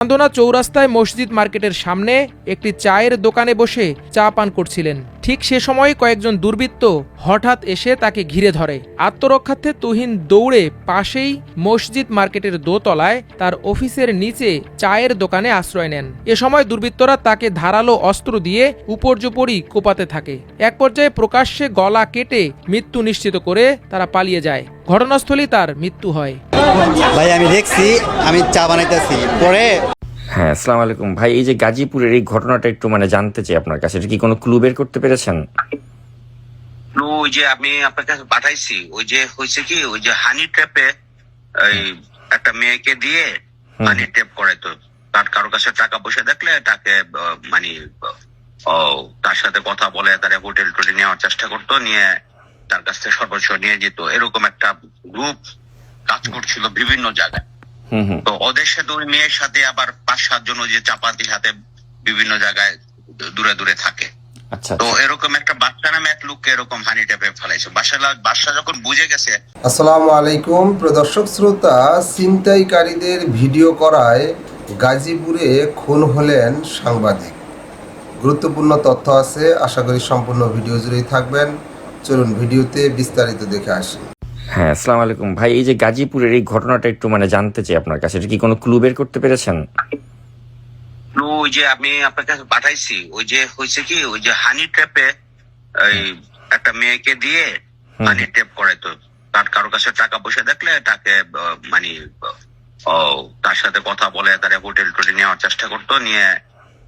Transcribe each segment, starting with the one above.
চান্দনা চৌরাস্তায় মসজিদ মার্কেটের সামনে একটি চায়ের দোকানে বসে চা পান করছিলেন। ঠিক সে সময় কয়েকজন দুর্বৃত্ত হঠাৎ এসে তাকে ঘিরে ধরে। আত্মরক্ষার্থে তুহিন দৌড়ে পাশেই মসজিদ মার্কেটের দোতলায় তার অফিসের নিচে চায়ের দোকানে আশ্রয় নেন। এ সময় দুর্বৃত্তরা তাকে ধারালো অস্ত্র দিয়ে উপর্যুপরি কোপাতে থাকে। এক পর্যায়ে প্রকাশ্যে গলা কেটে মৃত্যু নিশ্চিত করে তারা পালিয়ে যায়। ঘটনাস্থলেই তার মৃত্যু হয়। ভাই, আমি দেখছি, আমি চা বানাইতেছি। পরে হ্যাঁ আসসালামু আলাইকুম। ভাই এই যে গাজীপুরের এই ঘটনাটা একটু মানে জানতে চাই আপনার কাছে এটা কি কোনো ক্লু বের করতে পেরেছেন? তো ওই যে আমি আপনার কাছে পাঠাইছি ওই যে হয়েছে কি ওই যে হানি ট্র্যাপে ওই একটা মেয়েকে দিয়ে। হানি ট্র্যাপ করে তো তার কারও কাছে টাকা পয়সা দেখলে তাকে মানে তার সাথে কথা বলে তারা হোটেল টোটেল নেওয়ার চেষ্টা করতো নিয়ে তার কাছ থেকে সর্বোচ্চ নিয়ে যেত। এরকম একটা গ্রুপ কাজ করছিল বিভিন্ন জায়গায়। তো ওদের সাথে ওই মেয়ের সাথে আবার পাঁচ সাত জন ওই যে চাপাতি হাতে বিভিন্ন জায়গায় দূরে দূরে থাকে। আচ্ছা তো এরকম একটা বাচ্চা নামে এক লোককে এরকম হানি ট্যাপে ফেলাইছে। বাসা বাসা যখন বুঝে গেছে আসসালামু আলাইকুম প্রদর্শক শ্রোতা ছিনতাইকারীদের ভিডিও করায় গাজীপুরে খুন হলেন সাংবাদিক। গুরুত্বপূর্ণ তথ্য আছে আশা করি সম্পূর্ণ ভিডিও জুড়েই থাকবেন। চলুন ভিডিওতে বিস্তারিত দেখে আসি। হ্যাঁ আসসালামু আলাইকুম। ভাই এই যে গাজীপুরের এই ঘটনাটা একটু মানে জানতে চাই আপনার কাছে। এটা কি কোনো ক্লু বের করতে পেরেছেন? তো ওই যে আমি আপনার কাছে পাঠাইছি। ওই যে হয়েছে কি ওই যে হানি ট্র্যাপে ওই একটা মেয়েকে দিয়ে। হানি ট্র্যাপ করে তো তার কারও কাছে টাকা পয়সা দেখলে তাকে মানে তার সাথে কথা বলে তারা হোটেল টোটেল নেওয়ার চেষ্টা করতো নিয়ে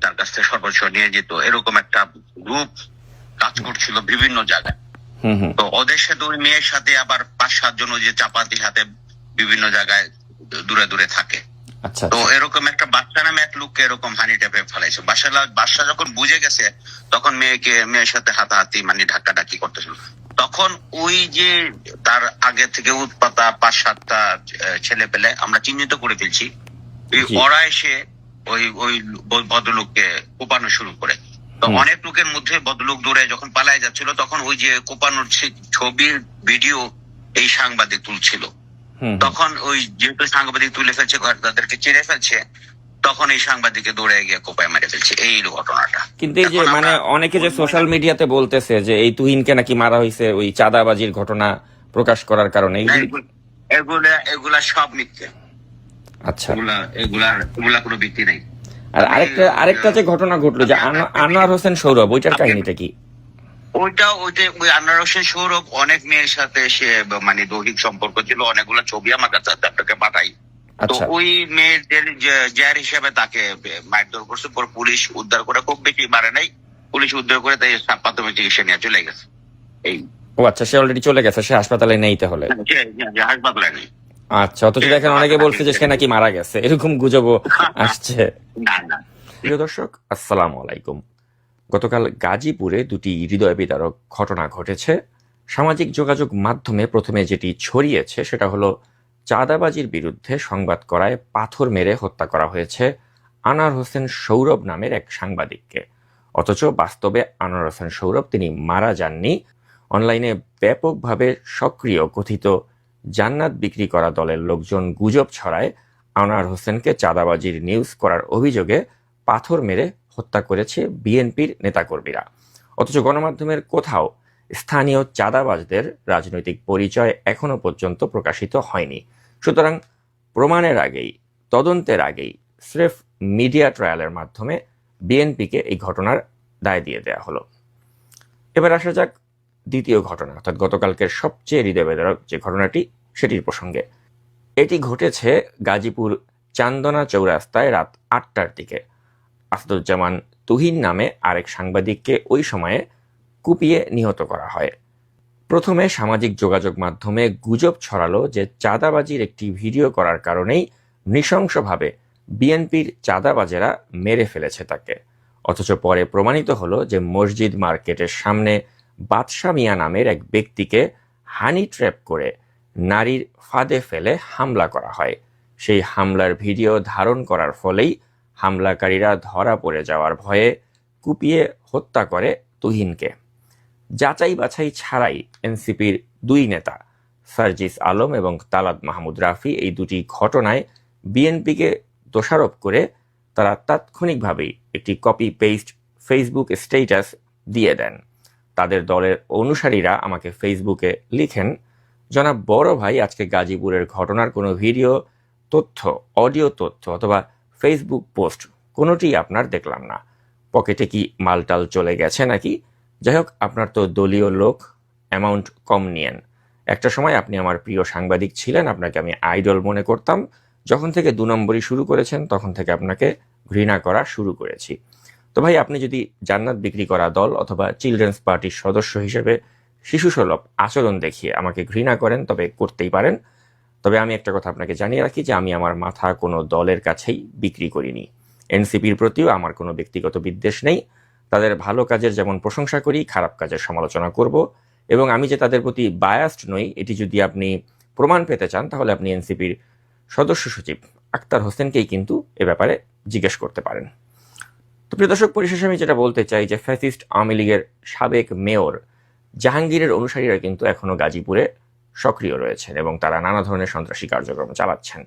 তার কাছ থেকে সর্বোচ্চ নিয়ে যেত। এরকম একটা গ্রুপ কাজ করছিল বিভিন্ন জায়গায়। তো ওদের সাথে ওই মেয়ের সাথে আবার পাঁচ সাত জন ওই যে চাপাতি হাতে বিভিন্ন জায়গায় দূরে দূরে থাকে। আচ্ছা তো এরকম একটা বাচ্চা নামে এক লোককে এরকম হানি ট্যাপে ফেলাইছে। বাসা বাসা যখন বুঝে গেছে তখন মেয়েকে মেয়ের সাথে হাতাহাতি মানে ধাক্কা ধাক্কি করতেছিল। তখন ওই যে তার আগে থেকে উৎপাতা পাঁচ সাতটা ছেলে পেলে আমরা চিহ্নিত করে ফেলছি ওই ওরা এসে ওই ওই ভদ্রলোককে কোপানো শুরু করে। তো অনেক লোকের মধ্যে ভদ্রলোক দৌড়ে যখন পালায় যাচ্ছিল তখন ওই যে কোপানোর ছবির ভিডিও এই সাংবাদিক তুলছিল। তখন ওই যেহেতু সাংবাদিক তুলে ফেলছে তাদেরকে চিড়ে ফেলছে তখন এই সাংবাদিকে দৌড়ে গিয়ে কোপায় মেরে ফেলছে। এই ঘটনাটা। কিন্তু এই যে মানে অনেকে যে সোশ্যাল মিডিয়াতে বলতেছে যে এই তুহিনকে নাকি মারা হয়েছে ওই চাঁদাবাজির ঘটনা প্রকাশ করার কারণে এগুলি- এগুলা এগুলা সব মিথ্যে। আচ্ছা। এগুলা এগুলা এগুলা কোনো ভিত্তি নেই। আর আরেকটা আরেকটা যে ঘটনা ঘটলো যে আনো- আনোয়ার হোসেন সৌরভ ওইটার কাহিনীটা কি? ওইটা ওইটা ওই আন্নার হোসেন সৌরভ অনেক মেয়ের সাথে সে মানে দৈহিক সম্পর্ক ছিল অনেকগুলো ছবি আমার কাছে আপনাকে পাঠাই। তো আচ্ছা। ওই মেয়েদের যে- জের হিসেবে তাকে মারধর করছে পর পুলিশ উদ্ধার করে খুব বেশি মারে নাই পুলিশ উদ্ধার করে তাই প্রাথমিক চিকিৎসা নিয়ে চলে গেছে। এই। ও আচ্ছা সে অলরেডি চলে গেছে সে হাসপাতালে নেই তাহলে? যে- যে- যে হাসপাতালে নেই। আচ্ছা অথচ দেখেন অনেকে বলছে যে সে নাকি মারা গেছে। এরকম গুজবও আসছে। প্রিয় দর্শক আসসালামু আলাইকুম। গতকাল গাজীপুরে দুটি হৃদয় বিদারক ঘটনা ঘটেছে। সামাজিক যোগাযোগ মাধ্যমে প্রথমে যেটি ছড়িয়েছে সেটা হলো চাঁদাবাজির বিরুদ্ধে সংবাদ করায় পাথর মেরে হত্যা করা হয়েছে আনোয়ার হোসেন সৌরভ নামের এক সাংবাদিককে। অথচ বাস্তবে আনোয়ার হোসেন সৌরভ তিনি মারা যাননি। অনলাইনে ব্যাপকভাবে সক্রিয় কথিত জান্নাত বিক্রি করা দলের লোকজন গুজব ছড়ায়, আনোয়ার হোসেনকে চাঁদাবাজির নিউজ করার অভিযোগে পাথর মেরে হত্যা করেছে বিএনপির নেতাকর্মীরা। অথচ গণমাধ্যমের কোথাও স্থানীয় চাঁদাবাজদের রাজনৈতিক পরিচয় এখনও পর্যন্ত প্রকাশিত হয়নি। সুতরাং প্রমাণের আগেই, তদন্তের আগেই স্রেফ মিডিয়া ট্রায়ালের মাধ্যমে বিএনপিকে এই ঘটনার দায় দিয়ে দেওয়া হলো। এবার আসা যাক দ্বিতীয় ঘটনা, অর্থাৎ গতকালকের সবচেয়ে হৃদয়বেদক যে ঘটনাটি, সেটির প্রসঙ্গে। এটি ঘটেছে গাজীপুর চান্দনা চৌরাস্তায় রাত আটটার দিকে। আসাদুজ্জামান তুহিন নামে আরেক সাংবাদিককে ওই সময়ে কুপিয়ে নিহত করা হয়। প্রথমে সামাজিক যোগাযোগ মাধ্যমে গুজব ছড়ালো যে চাঁদাবাজির একটি ভিডিও করার কারণেই নৃশংসভাবে বিএনপির চাঁদাবাজেরা মেরে ফেলেছে তাকে। অথচ পরে প্রমাণিত হলো যে মসজিদ মার্কেটের সামনে বাদশা মিয়া নামের এক ব্যক্তিকে হানি ট্র্যাপ করে নারীর ফাঁদে ফেলে হামলা করা হয়। সেই হামলার ভিডিও ধারণ করার ফলেই হামলাকারীরা ধরা পড়ে যাওয়ার ভয়ে কুপিয়ে হত্যা করে তুহিনকে। যাচাই বাছাই ছাড়াই এনসিপির দুই নেতা, সার্জিস আলম এবং তালাদ মাহমুদ রাফি, এই দুটি ঘটনায় বিএনপিকে দোষারোপ করে তারা তাৎক্ষণিকভাবেই একটি কপি পেস্ট ফেসবুক স্টেটাস দিয়ে দেন। তাদের দলের অনুসারীরা আমাকে ফেসবুকে লিখেন, জনাব বড় ভাই, আজকে গাজীপুরের ঘটনার কোনো ভিডিও, তথ্য, অডিও তথ্য অথবা ফেসবুক পোস্ট কোনোটি আপনার দেখলাম না। পকেটে কি মালটাল চলে গেছে নাকি? যাই হোক, আপনার তো দলীয় লোক অ্যামাউন্ট কম নিয়েন। একটা সময় আপনি আমার প্রিয় সাংবাদিক ছিলেন, আপনাকে আমি আইডল মনে করতাম। যখন থেকে দু নম্বরই শুরু করেছেন, তখন থেকে আপনাকে ঘৃণা করা শুরু করেছি। তো ভাই, আপনি যদি জান্নাত বিক্রি করা দল অথবা চিলড্রেন্স পার্টির সদস্য হিসেবে শিশুসুলভ আচরণ দেখিয়ে আমাকে ঘৃণা করেন, তবে করতেই পারেন। তবে আমি একটা কথা আপনাকে জানিয়ে রাখি যে আমি আমার মাথা কোনো দলের কাছেই বিক্রি করিনি। এনসিপির প্রতিও আমার কোনো ব্যক্তিগত বিদ্বেষ নেই। তাদের ভালো কাজের যেমন প্রশংসা করি, খারাপ কাজের সমালোচনা করব এবং আমি যে তাদের প্রতি বায়াসড নই, এটি যদি আপনি প্রমাণ পেতে চান, তাহলে আপনি এনসিপির সদস্য সচিব আক্তার হোসেনকেই কিন্তু এ ব্যাপারে জিজ্ঞেস করতে পারেন। তো প্রিয় দর্শক, পরিশেষে আমি যেটা বলতে চাই যে ফ্যাসিস্ট আওয়ামী লীগের সাবেক মেয়র জাহাঙ্গীরের অনুসারীরা কিন্তু এখনও গাজীপুরে সক্রিয় রয়েছেন এবং তারা নানা ধরনের সন্ত্রাসী কার্যক্রম চালাচ্ছেন।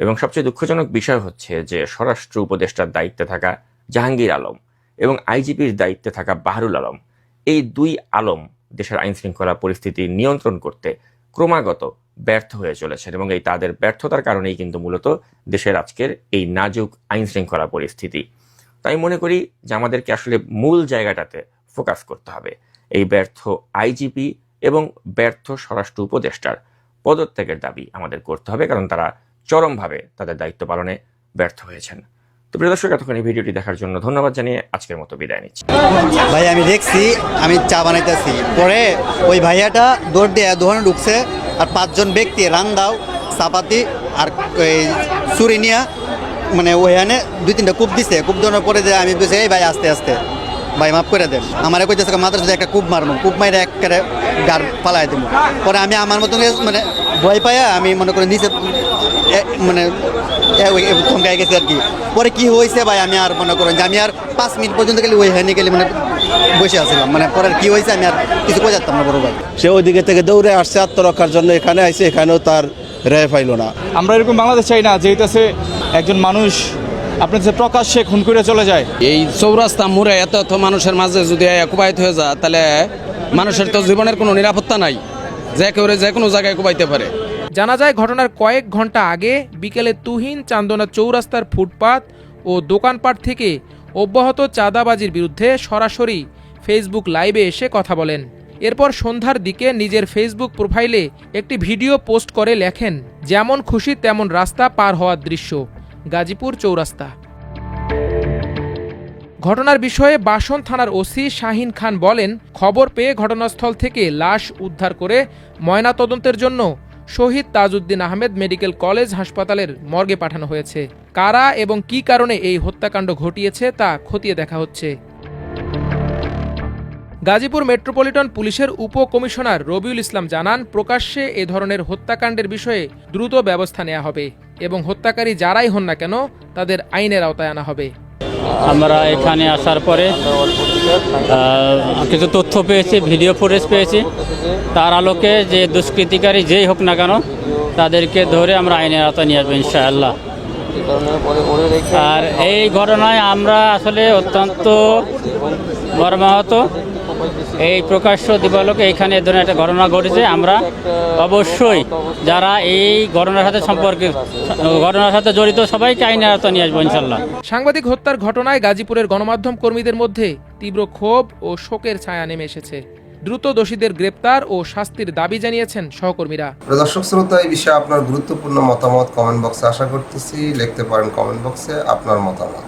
এবং সবচেয়ে দুঃখজনক বিষয় হচ্ছে যে স্বরাষ্ট্র উপদেষ্টার দায়িত্বে থাকা জাহাঙ্গীর আলম এবং আইজিপির দায়িত্বে থাকা বাহারুল আলম, এই দুই আলম দেশের আইন শৃঙ্খলা পরিস্থিতি নিয়ন্ত্রণ করতে ক্রমাগত ব্যর্থ হয়ে চলেছেন এবং এই তাদের ব্যর্থতার কারণেই কিন্তু মূলত দেশের আজকের এই নাজুক আইন শৃঙ্খলা পরিস্থিতি। তাই মনে করি যে আমাদেরকে আসলে মূল জায়গাটাতে ফোকাস করতে হবে। এই ব্যর্থ আইজিপি এবং ব্যর্থ স্বরাষ্ট্র উপদেষ্টার পদত্যাগের দাবি আমাদের করতে হবে, কারণ তারা চরমভাবে তাদের দায়িত্ব পালনে ব্যর্থ হয়েছেন। তো প্রিয় দর্শক, এতক্ষণ এই ভিডিওটি দেখার জন্য ধন্যবাদ জানিয়ে আজকের মতো বিদায় নিচ্ছি। ভাই, আমি দেখছি, আমি চা বানাইতেছি। পরে ওই ভাইয়াটা দৌড় দিয়ে দোকানে ঢুকছে আর পাঁচজন ব্যক্তি রান্দাও, চাপাতি আর চুরি নিয়া মানে ওইখানে দুই তিনটা কূপ দিছে। কূপ দেওয়ার পরে যে আমি বলছি এই ভাই আস্তে আস্তে। ভাই মাফ করে দেন। আমার কইতেছে মাদ্রাসা একটা কূপ মারবো কূপ মাইরে একেবারে গার পালাই দেবো পরে আমি আমার মতন মানে ভয় পাইয়া আমি মনে করি নিচে মানে এ- ওই থমকাই গেছে আর কি। পরে কি হয়েছে ভাই আমি আর মনে করেন যে আমি আর পাঁচ মিনিট পর্যন্ত গেলে ওই হ্যানি গেলে মানে বসে আছিলাম। মানে পরে আর কি হয়েছে আমি আর কিছু বোঝাতাম না বড় ভাই। সে ওইদিকে থেকে দৌড়ে আসছে আত্মরক্ষার জন্য এখানে আইসে এখানেও তার রেয় পাইল না। আমরা এরকম বাংলাদেশ চাই না যেটাছে একজন মানুষ আপনার যে প্রকাশ্যে খুন করে চলে যায়। এই চৌরাস্তা মোড়ে এত এত মানুষের মাঝে যদি কুবাইত হয়ে যায় তাহলে মানুষের তো জীবনের কোনো নিরাপত্তা নাই। যে কেউ যে কোনো জায়গায় কুবাইতে পারে। জানা যায় ঘটনার কয়েক ঘণ্টা আগে বিকেলে তুহিন চান্দনা চৌরাস্তার ফুটপাত ও দোকানপাট থেকে অব্যাহত চাঁদাবাজির বিরুদ্ধে সরাসরি ফেসবুক লাইভে এসে কথা বলেন। এরপর সন্ধ্যার দিকে নিজের ফেসবুক প্রোফাইলে একটি ভিডিও পোস্ট করে লেখেন যেমন খুশি তেমন রাস্তা পার হওয়ার দৃশ্য। গাজীপুর চৌরাস্তা। ঘটনার বিষয়ে বাসন থানার ওসি শাহিন খান বলেন, খবর পেয়ে ঘটনাস্থল থেকে লাশ উদ্ধার করে ময়নাতদন্তের জন্য শহীদ তাজউদ্দিন আহমেদ মেডিকেল কলেজ হাসপাতালের মর্গে পাঠানো হয়েছে। কারা এবং কী কারণে এই হত্যাকাণ্ড ঘটিয়েছে তা খতিয়ে দেখা হচ্ছে। গাজীপুর মেট্রোপলিটন পুলিশের উপ কমিশনার রবিউল ইসলাম জানান, প্রকাশ্যে এ ধরনের হত্যাকাণ্ডের বিষয়ে দ্রুত ব্যবস্থা নেওয়া হবে। এবং হত্যাকারী যারাই হন না কেন, তাদের আইনের আওতায় আনা হবে। আমরা এখানে আসার পরে কিছু তথ্য পেয়েছি, ভিডিও ফুটেজ পেয়েছি। তার আলোকে যে দুষ্কৃতিকারী যেই হোক না কেন, তাদেরকে ধরে আমরা আইনের আওতায় নিয়ে আসব, ইনশাআল্লাহ। আর এই ঘটনায় আমরা আসলে অত্যন্ত মর্মাহত। এই প্রকাশ্য দিবালোকে এখানে এ ধরনের একটা ঘটনা ঘটেছে আমরা অবশ্যই যারা এই ঘটনার সাথে সম্পর্কিত ঘটনার সাথে জড়িত সবাইকে আইনের আওতায় নিয়ে আসব ইনশাল্লাহ। সাংবাদিক হত্যার ঘটনায় গাজীপুরের গণমাধ্যম কর্মীদের মধ্যে তীব্র ক্ষোভ ও শোকের ছায়া নেমে এসেছে। দ্রুত দোষীদের গ্রেপ্তার ও শাস্তির দাবি জানিয়েছেন সহকর্মীরা। দর্শক শ্রোতা এই বিষয়ে আপনার গুরুত্বপূর্ণ মতামত কমেন্ট বক্সে আশা করতেছি লিখতে পারেন কমেন্ট বক্সে আপনার মতামত।